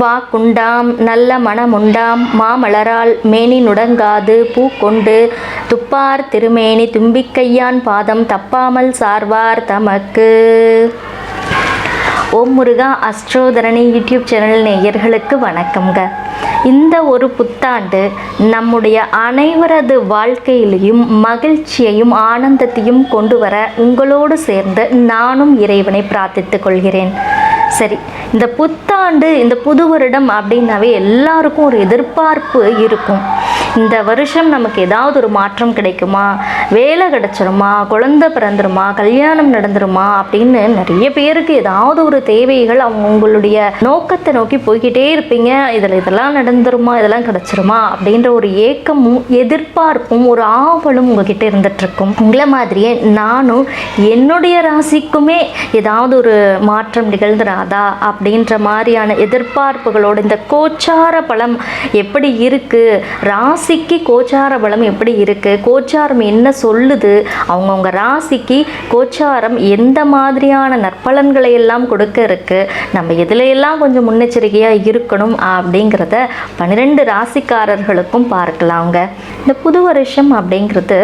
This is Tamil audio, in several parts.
வா குண்டாம் நல்ல மனமுண்டாம் மாமலரால் மேனி நுடங்காது பூ கொண்டு துப்பார் திருமேனி தும்பிக்கையான் பாதம் தப்பாமல் சார்வார் தமக்கு. ஓம் முருகா அஸ்ட்ரோதரணி யூடியூப் சேனல் நேயர்களுக்கு வணக்கம்ங்க. இந்த ஒரு புத்தாண்டு நம்முடைய அனைவரது வாழ்க்கையிலையும் மகிழ்ச்சியையும் ஆனந்தத்தையும் கொண்டு வர உங்களோடு சேர்ந்து நானும் இறைவனை பிரார்த்தித்துக் கொள்கிறேன். சரி இந்த புத்தாண்டு இந்த புது வருடம் அப்படின்னாவே எல்லாருக்கும் ஒரு எதிர்பார்ப்பு இருக்கும். இந்த வருஷம் நமக்கு ஏதாவது ஒரு மாற்றம் கிடைக்குமா? வேலை கிடைச்சிருமா? குழந்தை பிறந்துருமா? கல்யாணம் நடந்துருமா? அப்படின்னு நிறைய பேருக்கு ஏதாவது ஒரு தேவைகள் அவங்க உங்களுடைய நோக்கத்தை நோக்கி போய்கிட்டே இருப்பீங்க. இதில் இதெல்லாம் நடந்துருமா? இதெல்லாம் கிடைச்சிருமா? அப்படின்ற ஒரு ஏக்கமும் எதிர்பார்ப்பும் ஒரு ஆவலும் உங்ககிட்ட இருந்துட்டுருக்கும் உங்களை மாதிரியே நானும் என்னுடைய ராசிக்குமே ஏதாவது ஒரு மாற்றம் நிகழ்ந்துராதா அப்படின்ற மாதிரியான எதிர்பார்ப்புகளோடு இந்த கோச்சார பலம் எப்படி இருக்குது ராசிக்கு கோச்சார பலம் எப்படி இருக்குது கோச்சாரம் என்ன சொல்லுது? அவங்கவுங்க ராசிக்கு கோச்சாரம் எந்த மாதிரியான நற்பலன்களை எல்லாம் கொடுக்க இருக்கு? நம்ம இதில் எல்லாம் கொஞ்சம் முன்னெச்சரிக்கையாக இருக்கணும் அப்படிங்கிறத பன்னிரெண்டு ராசிக்காரர்களுக்கும் பார்க்கலாங்க. இந்த புது வருஷம் அப்படிங்கிறது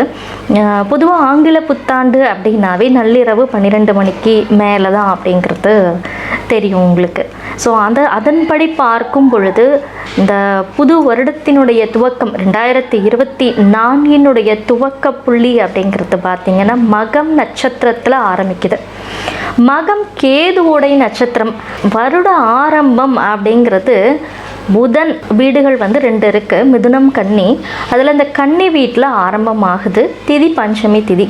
பொதுவாக ஆங்கில புத்தாண்டு அப்படின்னாவே நள்ளிரவு பன்னிரெண்டு மணிக்கு மேலே தான் அப்படிங்கிறது தெரியும் உங்களுக்கு. ஸோ அந்த அதன்படி பார்க்கும் பொழுது இந்த புது வருடத்தினுடைய துவக்கம் ரெண்டாயிரத்தி இருபத்தி நான்கினுடைய துவக்க புள்ளி அப்படிங்கிறது பார்த்திங்கன்னா மகம் நட்சத்திரத்தில் ஆரம்பிக்குது. மகம் கேதுவோடைய நட்சத்திரம் வருட ஆரம்பம் அப்படிங்கிறது புதன் வீடுகள் வந்து ரெண்டு இருக்குது மிதுனம் கன்னி. அதில் இந்த கன்னி வீட்டில் ஆரம்பமாகுது திதி பஞ்சமி திதி.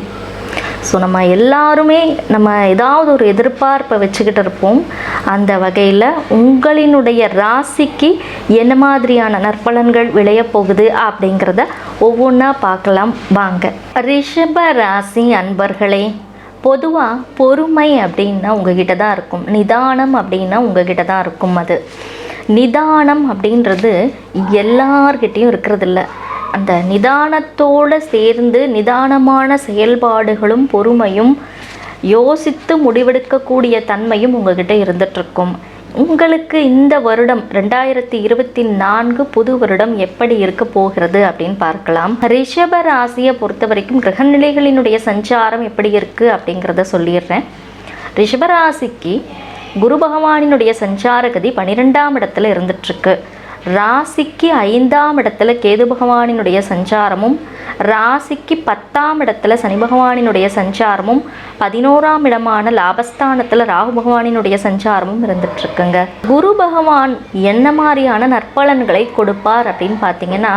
ஸோ நம்ம எல்லாருமே நம்ம ஏதாவது ஒரு எதிர்பார்ப்பை வச்சுக்கிட்டு இருப்போம். அந்த வகையில் உங்களினுடைய ராசிக்கு என்ன மாதிரியான நற்பலன்கள் விளையப்போகுது அப்படிங்கிறத ஒவ்வொன்றா பார்க்கலாம். வாங்க. ரிஷப ராசி அன்பர்களே பொதுவாக பொறுமை அப்படின்னா உங்ககிட்ட தான் இருக்கும். நிதானம் அப்படின்னா உங்ககிட்ட தான் இருக்கும் அது. நிதானம் அப்படின்றது எல்லார்கிட்டேயும் இருக்கிறதில்ல. அந்த நிதானத்தோடு சேர்ந்து நிதானமான செயல்பாடுகளும் பொறுமையும் யோசித்து முடிவெடுக்கக்கூடிய தன்மையும் உங்ககிட்ட இருந்துகிட்ருக்கும் உங்களுக்கு இந்த வருடம் ரெண்டாயிரத்தி இருபத்தி நான்கு புது வருடம் எப்படி இருக்க போகிறது அப்படின்னு பார்க்கலாம். ரிஷப ராசியை பொறுத்த வரைக்கும் கிரகநிலைகளினுடைய சஞ்சாரம் எப்படி இருக்குது அப்படிங்கிறத சொல்லிடுறேன். ரிஷபராசிக்கு குரு பகவானினுடைய சஞ்சார கதி பன்னிரெண்டாம் இடத்துல இருந்துட்டுருக்கு. ராசிக்கு ஐந்தாம் இடத்துல கேது பகவானினுடைய சஞ்சாரமும் ராசிக்கு பத்தாம் இடத்துல சனி பகவானினுடைய சஞ்சாரமும் பதினோராம் இடமான லாபஸ்தானத்தில் ராகு பகவானினுடைய சஞ்சாரமும் இருந்துட்டுருக்குங்க. குரு பகவான் என்ன மாதிரியான நற்பலன்களை கொடுப்பார் அப்படின்னு பார்த்தீங்கன்னா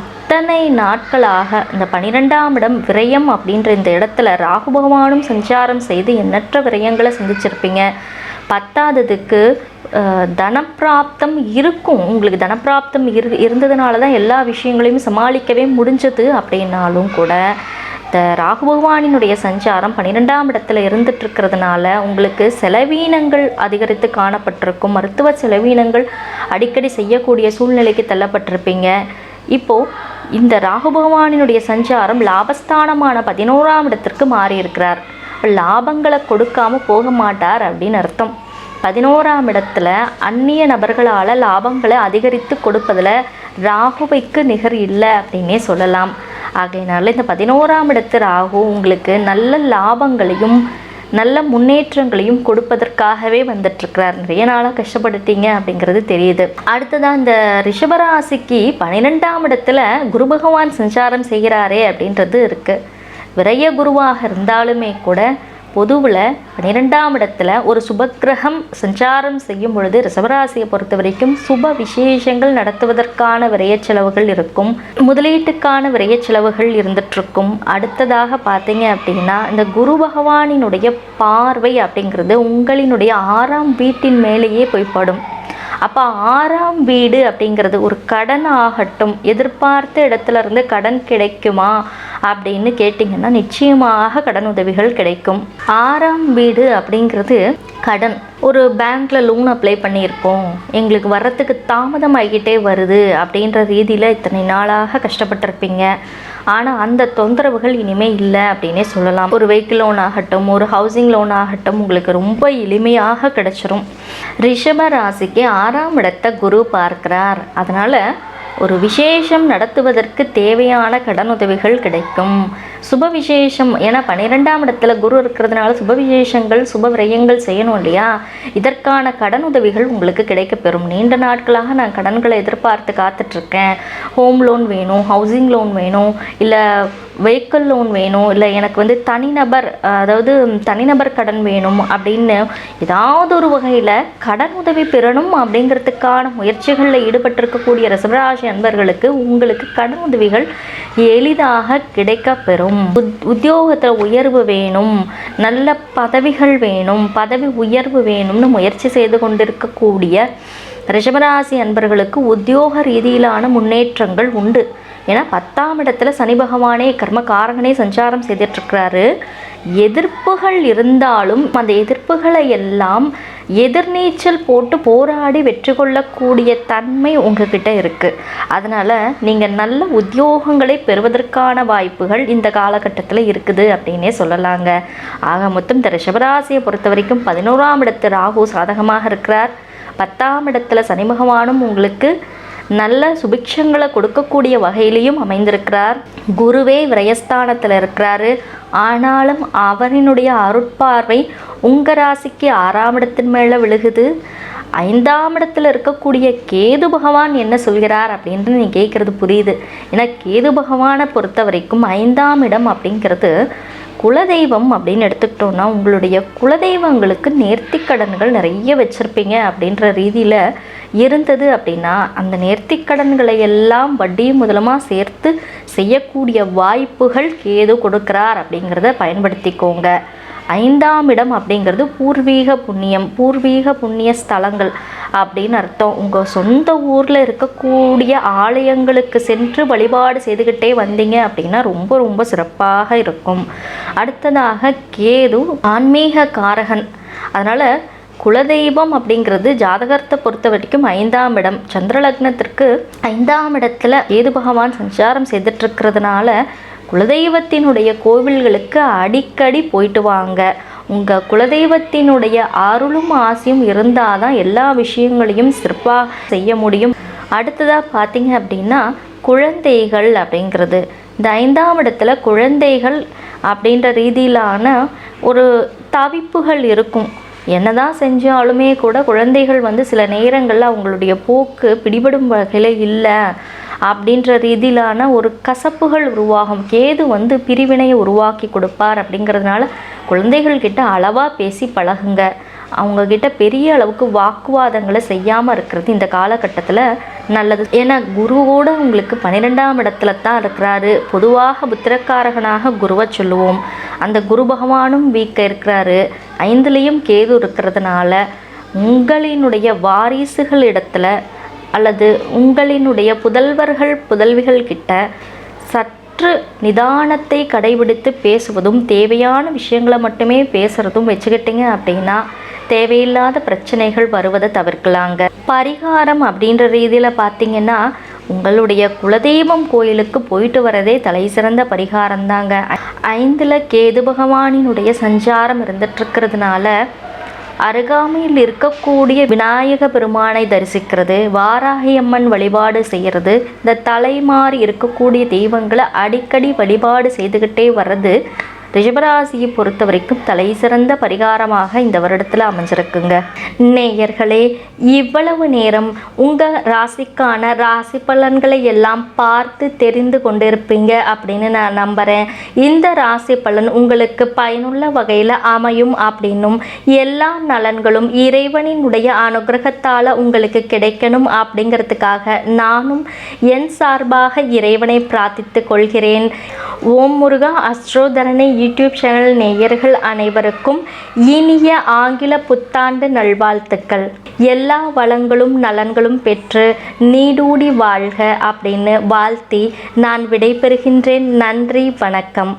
இத்தனை நாட்களாக இந்த பனிரெண்டாம் இடம் விரயம் அப்படின்ற இந்த இடத்துல ராகு பகவானும் சஞ்சாரம் செய்து எண்ணற்ற விரயங்களை சந்திச்சிருப்பீங்க. பத்தாததுக்கு தனப்பிராப்தம் இருக்கும். உங்களுக்கு தனப்பிராப்தம் இரு இருந்ததுனால தான் எல்லா விஷயங்களையும் சமாளிக்கவே முடிஞ்சது அப்படின்னாலும் கூட இந்த ராகு பகவானினுடைய சஞ்சாரம் பன்னிரெண்டாம் இடத்துல இருந்துட்டு இருக்கிறதுனால உங்களுக்கு செலவீனங்கள் அதிகரித்து காணப்பட்டிருக்கும். மருத்துவ செலவீனங்கள் அடிக்கடி செய்யக்கூடிய சூழ்நிலைக்கு தள்ளப்பட்டிருப்பீங்க. இப்போது இந்த ராகு பகவானினுடைய சஞ்சாரம் லாபஸ்தானமான பதினோராம் இடத்திற்கு மாறியிருக்கிறார். லாபங்களை கொடுக்காம போக மாட்டார் அப்படின்னு அர்த்தம். பதினோராம் இடத்துல அந்நிய நபர்களால் லாபங்களை அதிகரித்து கொடுப்பதில் ராகுவைக்கு நிகர் இல்லை அப்படின்னே சொல்லலாம். ஆகையினால இந்த பதினோராம் இடத்து ராகு உங்களுக்கு நல்ல லாபங்களையும் நல்ல முன்னேற்றங்களையும் கொடுப்பதற்காகவே வந்துட்டுருக்கிறார். நிறைய நாளாக கஷ்டப்பட்டுட்டீங்க அப்படிங்கிறது தெரியுது. அடுத்ததாக இந்த ரிஷபராசிக்கு பன்னிரெண்டாம் இடத்துல குரு பகவான் சஞ்சாரம் செய்கிறாரே அப்படின்றது இருக்குது விரய குருவாக இருந்தாலுமே கூட பொதுவில் பன்னிரெண்டாம் இடத்துல ஒரு சுபக்கிரகம் சஞ்சாரம் செய்யும் பொழுது ரிசவராசியை பொறுத்த வரைக்கும் சுப விசேஷங்கள் நடத்துவதற்கான விரைய செலவுகள் இருக்கும். முதலீட்டுக்கான விரைய செலவுகள் இருந்துட்டுருக்கும். அடுத்ததாக பார்த்தீங்க அப்படின்னா இந்த குரு பகவானினுடைய பார்வை அப்படிங்கிறது உங்களினுடைய ஆறாம் வீட்டின் மேலேயே போய்ப்படும் அப்போ ஆறாம் வீடு அப்படிங்கிறது ஒரு கடன் ஆகட்டும் எதிர்பார்த்த இடத்துல இருந்து கடன் கிடைக்குமா? அப்படின்னு கேட்டிங்கன்னா நிச்சயமாக கடன் உதவிகள் கிடைக்கும். ஆறாம் வீடு அப்படிங்கிறது கடன். ஒரு பேங்க்கில் லோன் அப்ளை பண்ணியிருக்கோம். எங்களுக்கு வர்றதுக்கு தாமதம் ஆகிக்கிட்டே வருது அப்படின்ற ரீதியில் இத்தனை நாளாக கஷ்டப்பட்டிருப்பீங்க. ஆனால் அந்த தொந்தரவுகள் இனிமேல் இல்லை அப்படின்னே சொல்லலாம். ஒரு வெஹிக்கிள் லோன் ஆகட்டும் ஒரு ஹவுசிங் லோன் ஆகட்டும் உங்களுக்கு ரொம்ப எளிமையாக கிடச்சிரும். ரிஷப ராசிக்கு ஆறாம் இடத்தை குரு பார்க்கிறார். அதனால் ஒரு விசேஷம் நடத்துவதற்கு தேவையான கடனுதவிகள் கிடைக்கும். சுப விசேஷம் ஏன்னா பன்னிரெண்டாம் இடத்துல குரு இருக்கிறதுனால சுப விசேஷங்கள் சுப விரயங்கள் செய்யணும் இல்லையா? இதற்கான கடனுதவிகள் உங்களுக்கு கிடைக்கப்பெறும் நீண்ட நாட்களாக நான் கடன்களை எதிர்பார்த்து காத்துட்ருக்கேன் ஹோம் லோன் வேணும் ஹவுசிங் லோன் வேணும் இல்லை வெஹிக்கிள் லோன் வேணும் இல்லை எனக்கு வந்து தனிநபர் அதாவது தனிநபர் கடன் வேணும் அப்படின்னு ஏதாவது ஒரு வகையில் கடன் உதவி பெறணும் அப்படிங்கிறதுக்கான முயற்சிகளில் ஈடுபட்டிருக்கக்கூடிய ரிசவராசி அன்பர்களுக்கு உங்களுக்கு கடன் உதவிகள் எளிதாக கிடைக்கப்பெறும். உத் உத்தியோகத்தில் உயர்வு வேணும் நல்ல பதவிகள் வேணும் பதவி உயர்வு வேணும்னு முயற்சி செய்து கொண்டிருக்கக்கூடிய ரிஷபராசி அன்பர்களுக்கு உத்தியோக ரீதியிலான முன்னேற்றங்கள் உண்டு. ஏன்னா பத்தாம் இடத்துல சனி பகவானே கர்ம காரகனே சஞ்சாரம் செய்துட்ருக்கிறாரு எதிர்ப்புகள் இருந்தாலும் அந்த எதிர்ப்புகளை எல்லாம் எதிர்நீச்சல் போட்டு போராடி வெற்றி கொள்ளக்கூடிய தன்மை உங்ககிட்ட இருக்குது அதனால் நீங்கள் நல்ல உத்தியோகங்களை பெறுவதற்கான வாய்ப்புகள் இந்த காலகட்டத்தில் இருக்குது அப்படின்னே சொல்லலாங்க. ஆக மொத்தம் இந்த ரிஷபராசியை பொறுத்த வரைக்கும் பதினோராம் இடத்து ராகு சாதகமாக இருக்கிறார். பத்தாம் இடத்துல சனி பகவானும் உங்களுக்கு நல்ல சுபிக்ஷங்களை கொடுக்கக்கூடிய வகையிலையும் அமைந்திருக்கிறார். குருவே விரயஸ்தானத்தில் இருக்கிறாரு. ஆனாலும் அவரினுடைய அருட்பார்வை உங்கள் ராசிக்கு ஆறாம் இடத்தின் மேலே விழுகுது. ஐந்தாம் இடத்துல இருக்கக்கூடிய கேது பகவான் என்ன சொல்கிறார் அப்படின்ட்டு நீ கேட்குறது புரியுது. ஏன்னா கேது பகவானை பொறுத்த வரைக்கும் ஐந்தாம் இடம் அப்படிங்கிறது குலதெய்வம் அப்படின்னு எடுத்துக்கிட்டோன்னா உங்களுடைய குலதெய்வங்களுக்கு நேர்த்தி கடன்கள் நிறைய வச்சுருப்பீங்க அப்படின்ற ரீதியில் இருந்தது அப்படின்னா அந்த நேர்த்திக்கடன்களை எல்லாம் வட்டியும் முதலமாக சேர்த்து செய்யக்கூடிய வாய்ப்புகள் கேது கொடுக்கிறார் அப்படிங்கிறத பயன்படுத்திக்கோங்க. ஐந்தாம் இடம் அப்படிங்கிறது பூர்வீக புண்ணியம். பூர்வீக புண்ணிய ஸ்தலங்கள். அப்படின்னு அர்த்தம். உங்கள் சொந்த ஊரில் இருக்கக்கூடிய ஆலயங்களுக்கு சென்று வழிபாடு செய்துக்கிட்டே வந்தீங்க அப்படின்னா ரொம்ப ரொம்ப சிறப்பாக இருக்கும். அடுத்ததாக கேது ஆன்மீக காரகன் அதனால் குலதெய்வம் அப்படிங்கிறது ஜாதகத்தை பொறுத்த வரைக்கும் ஐந்தாம் இடம். சந்திரலக்னத்திற்கு ஐந்தாம் இடத்துல கேது பகவான் சஞ்சாரம் செய்துட்ருக்கிறதுனால குலதெய்வத்தினுடைய கோவில்களுக்கு அடிக்கடி போயிட்டு வாங்க. உங்கள் குலதெய்வத்தினுடைய அருளும் ஆசையும் இருந்தால் தான் எல்லா விஷயங்களையும் சிறப்பாக செய்ய முடியும். அடுத்ததாக பார்த்தீங்க அப்படின்னா குழந்தைகள் அப்படிங்கிறது. இந்த ஐந்தாம் இடத்துல குழந்தைகள் அப்படின்ற ரீதியிலான ஒரு தவிப்புகள் இருக்கும். என்னதான் செஞ்சாலுமே கூட குழந்தைகள் வந்து சில நேரங்களில் அவங்களுடைய போக்கு பிடிபடும் வகையில் இல்லை. அப்படின்ற ரீதியிலான ஒரு கசப்புகள் உருவாகும். கேது வந்து பிரிவினையை உருவாக்கி கொடுப்பார் அப்படிங்கிறதுனால குழந்தைகள்கிட்ட அளவாக பேசி பழகுங்க. அவங்கக்கிட்ட பெரிய அளவுக்கு வாக்குவாதங்களை செய்யாமல் இருக்கிறது இந்த காலகட்டத்தில் நல்லது. ஏன்னா குருவோட உங்களுக்கு பன்னிரெண்டாம் இடத்துல தான் இருக்கிறாரு. பொதுவாக புத்திரக்காரகனாக குருவை சொல்லுவோம். அந்த குரு பகவானும் வீக்க இருக்கிறாரு. ஐந்துலேயும் கேது இருக்கிறதுனால உங்களினுடைய வாரிசுகள் இடத்துல அல்லது உங்களினுடைய புதல்வர்கள் புதல்விகள் கிட்ட சற்று நிதானத்தை கடைபிடித்து பேசுவதும் தேவையான விஷயங்களை மட்டுமே பேசுகிறதும் வச்சுக்கிட்டீங்க அப்படின்னா தேவையில்லாத பிரச்சனைகள் வருவதை தவிர்க்கலாங்க. பரிகாரம் அப்படின்ற ரீதியில் பார்த்தீங்கன்னா உங்களுடைய குலதெய்வம் கோயிலுக்கு போயிட்டு வரதே தலை சிறந்த பரிகாரம் தாங்க ஐந்தில் கேது பகவானினுடைய சஞ்சாரம் இருந்துட்டுருக்கிறதுனால அருகாமையில் இருக்கக்கூடிய விநாயக பெருமானை தரிசிக்கிறது. வாராகி அம்மன் வழிபாடு செய்கிறது. இந்த தலைமாறி இருக்கக்கூடிய தெய்வங்களை அடிக்கடி வழிபாடு செய்துக்கிட்டே வர்றது ரிஷபராசியை பொறுத்த வரைக்கும் தலை சிறந்த பரிகாரமாக இந்த வருடத்தில் அமைஞ்சிருக்குங்க. நேயர்களே இவ்வளவு நேரம் உங்கள் ராசிக்கான ராசி பலன்களை எல்லாம் பார்த்து தெரிந்து கொண்டிருப்பீங்க அப்படின்னு நான் நம்புகிறேன் இந்த ராசி பலன் உங்களுக்கு பயனுள்ள வகையில் அமையும் அப்படின்னும் எல்லா நலன்களும் இறைவனினுடைய அனுகிரகத்தால் உங்களுக்கு கிடைக்கணும் அப்படிங்கிறதுக்காக நானும் என் சார்பாக இறைவனை பிரார்த்தித்து கொள்கிறேன். ஓம் முருகா அஸ்ட்ரோதரணி யூடியூப் சேனல் நேயர்கள் அனைவருக்கும் இனிய ஆங்கில புத்தாண்டு நல்வாழ்த்துக்கள். எல்லா வளங்களும் நலன்களும் பெற்று நீடூடி வாழ்க அப்படின்னு வாழ்த்தி நான் விடைபெறுகின்றேன். நன்றி வணக்கம்.